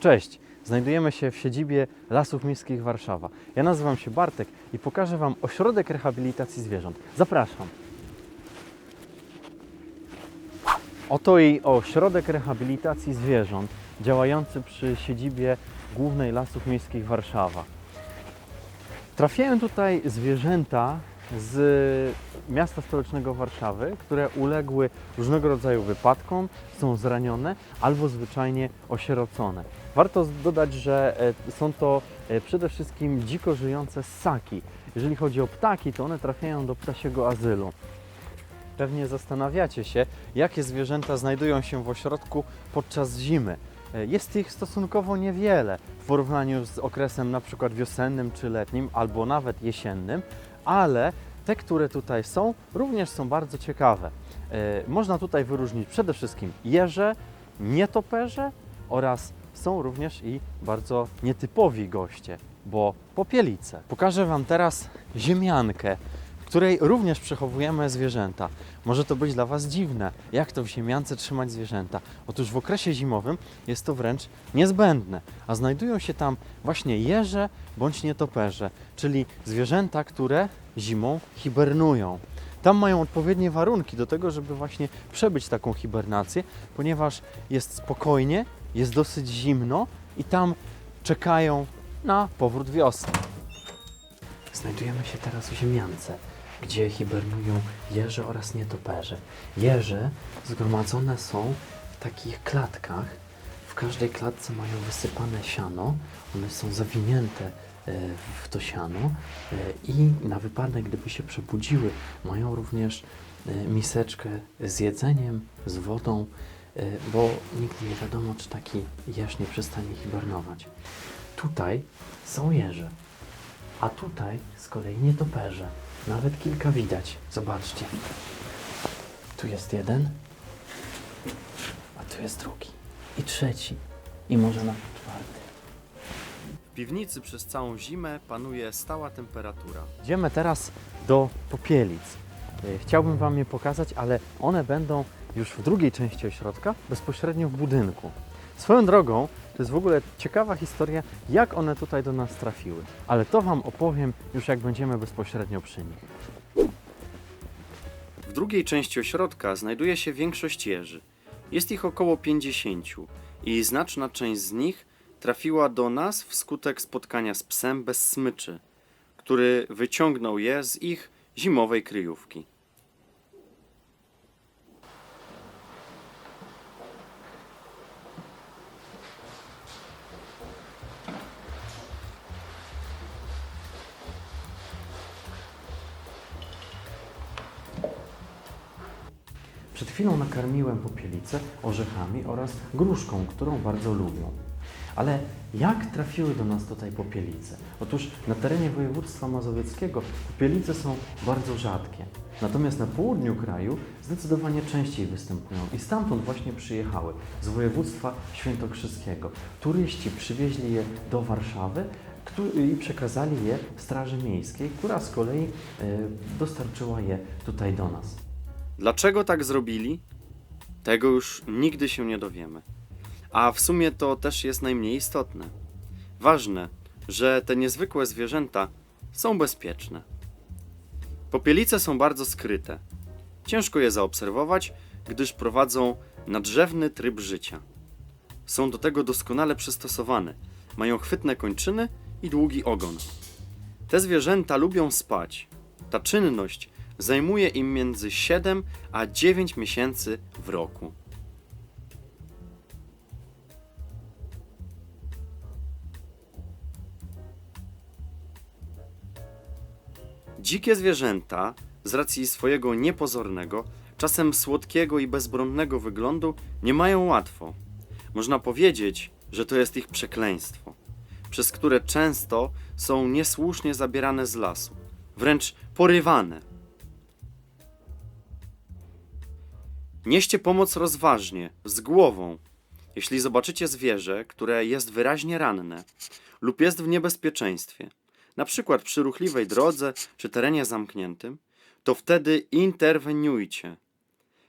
Cześć! Znajdujemy się w siedzibie Lasów Miejskich Warszawa. Ja nazywam się Bartek i pokażę Wam ośrodek rehabilitacji zwierząt. Zapraszam. Oto i ośrodek rehabilitacji zwierząt działający przy siedzibie Głównej Lasów Miejskich Warszawa. Trafiają tutaj zwierzęta z miasta stołecznego Warszawy, które uległy różnego rodzaju wypadkom, są zranione albo zwyczajnie osierocone. Warto dodać, że e, są to e, przede wszystkim dziko żyjące ssaki. Jeżeli chodzi o ptaki, to one trafiają do ptasiego azylu. Pewnie zastanawiacie się, jakie zwierzęta znajdują się w ośrodku podczas zimy. E, Jest ich stosunkowo niewiele w porównaniu z okresem na przykład wiosennym czy letnim, albo nawet jesiennym, ale te, które tutaj są, również są bardzo ciekawe. E, Można tutaj wyróżnić przede wszystkim jeże, nietoperze oraz są również i bardzo nietypowi goście, bo popielice. Pokażę Wam teraz ziemiankę, której również przechowujemy zwierzęta. Może to być dla Was dziwne, jak to w ziemiance trzymać zwierzęta. Otóż w okresie zimowym jest to wręcz niezbędne, a znajdują się tam właśnie jeże bądź nietoperze, czyli zwierzęta, które zimą hibernują. Tam mają odpowiednie warunki do tego, żeby właśnie przebyć taką hibernację, ponieważ jest spokojnie, jest dosyć zimno i tam czekają na powrót wiosny. Znajdujemy się teraz w ziemiance, gdzie hibernują jeże oraz nietoperze. Jeże zgromadzone są w takich klatkach. W każdej klatce mają wysypane siano. One są zawinięte e, w to siano e, i na wypadek, gdyby się przebudziły, mają również e, miseczkę z jedzeniem, z wodą, bo nigdy nie wiadomo, czy taki jeż nie przestanie hibernować. Tutaj są jeże. A tutaj z kolei nietoperze. Nawet kilka widać. Zobaczcie. Tu jest jeden, a tu jest drugi. I trzeci. I może nawet czwarty. W piwnicy przez całą zimę panuje stała temperatura. Idziemy teraz do popielic. E, Chciałbym Wam je pokazać, ale one będą już w drugiej części ośrodka, bezpośrednio w budynku. Swoją drogą, to jest w ogóle ciekawa historia, jak one tutaj do nas trafiły. Ale to Wam opowiem już jak będziemy bezpośrednio przy nich. W drugiej części ośrodka znajduje się większość jeży. Jest ich około 50 i znaczna część z nich trafiła do nas wskutek spotkania z psem bez smyczy, który wyciągnął je z ich zimowej kryjówki. Przed chwilą nakarmiłem popielice orzechami oraz gruszką, którą bardzo lubią. Ale jak trafiły do nas tutaj popielice? Otóż na terenie województwa mazowieckiego popielice są bardzo rzadkie. Natomiast na południu kraju zdecydowanie częściej występują i stamtąd właśnie przyjechały, z województwa świętokrzyskiego. Turyści przywieźli je do Warszawy i przekazali je Straży Miejskiej, która z kolei e, dostarczyła je tutaj do nas. Dlaczego tak zrobili? Tego już nigdy się nie dowiemy. A w sumie to też jest najmniej istotne. Ważne, że te niezwykłe zwierzęta są bezpieczne. Popielice są bardzo skryte. Ciężko je zaobserwować, gdyż prowadzą nadrzewny tryb życia. Są do tego doskonale przystosowane. Mają chwytne kończyny i długi ogon. Te zwierzęta lubią spać. Ta czynność zajmuje im między 7 a 9 miesięcy w roku. Dzikie zwierzęta, z racji swojego niepozornego, czasem słodkiego i bezbronnego wyglądu, nie mają łatwo. Można powiedzieć, że to jest ich przekleństwo, przez które często są niesłusznie zabierane z lasu, wręcz porywane. Nieście pomoc rozważnie, z głową. Jeśli zobaczycie zwierzę, które jest wyraźnie ranne lub jest w niebezpieczeństwie, na przykład przy ruchliwej drodze czy terenie zamkniętym, to wtedy interweniujcie.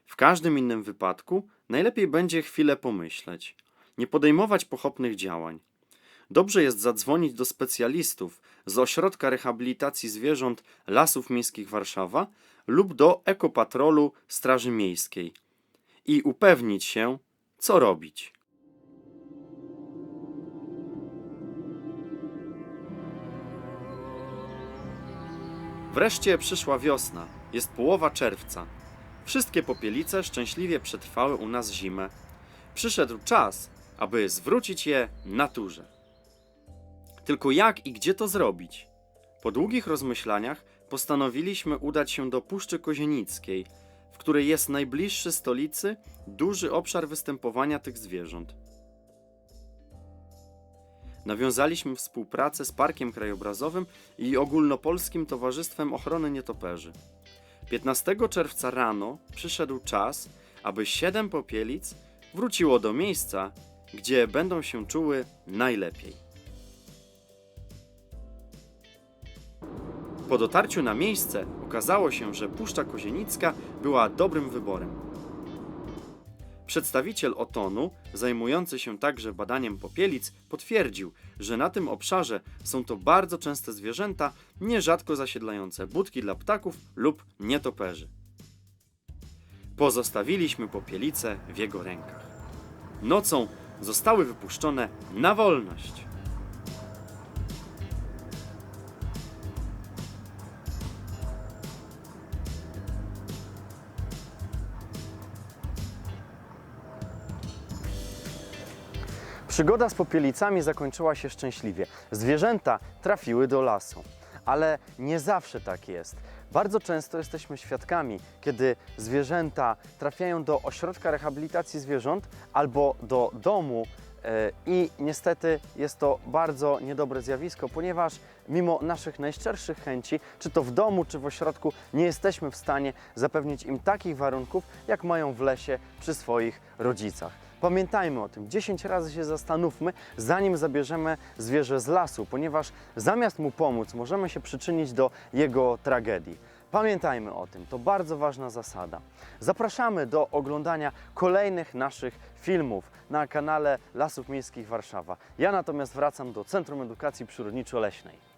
W każdym innym wypadku najlepiej będzie chwilę pomyśleć. nie podejmować pochopnych działań. Dobrze jest zadzwonić do specjalistów z Ośrodka Rehabilitacji Zwierząt Lasów Miejskich Warszawa lub do Ekopatrolu Straży Miejskiej i upewnić się, co robić. Wreszcie przyszła wiosna, jest połowa czerwca. Wszystkie popielice szczęśliwie przetrwały u nas zimę. Przyszedł czas, aby zwrócić je naturze. Tylko jak i gdzie to zrobić? Po długich rozmyślaniach postanowiliśmy udać się do Puszczy Kozienickiej, w której jest najbliższy stolicy duży obszar występowania tych zwierząt. Nawiązaliśmy współpracę z Parkiem Krajobrazowym i Ogólnopolskim Towarzystwem Ochrony Nietoperzy. 15 czerwca rano przyszedł czas, aby siedem popielic wróciło do miejsca, gdzie będą się czuły najlepiej. Po dotarciu na miejsce okazało się, że Puszcza Kozienicka była dobrym wyborem. Przedstawiciel Otonu, zajmujący się także badaniem popielic, potwierdził, że na tym obszarze są to bardzo częste zwierzęta, nierzadko zasiedlające budki dla ptaków lub nietoperzy. Pozostawiliśmy popielice w jego rękach. Nocą zostały wypuszczone na wolność. Przygoda z popielicami zakończyła się szczęśliwie. Zwierzęta trafiły do lasu. Ale nie zawsze tak jest. Bardzo często jesteśmy świadkami, kiedy zwierzęta trafiają do ośrodka rehabilitacji zwierząt albo do domu e, i niestety jest to bardzo niedobre zjawisko, ponieważ mimo naszych najszczerszych chęci, czy to w domu, czy w ośrodku, nie jesteśmy w stanie zapewnić im takich warunków, jak mają w lesie przy swoich rodzicach. Pamiętajmy o tym, 10 razy się zastanówmy, zanim zabierzemy zwierzę z lasu, ponieważ zamiast mu pomóc, możemy się przyczynić do jego tragedii. Pamiętajmy o tym, to bardzo ważna zasada. Zapraszamy do oglądania kolejnych naszych filmów na kanale Lasów Miejskich Warszawa. Ja natomiast wracam do Centrum Edukacji Przyrodniczo-Leśnej.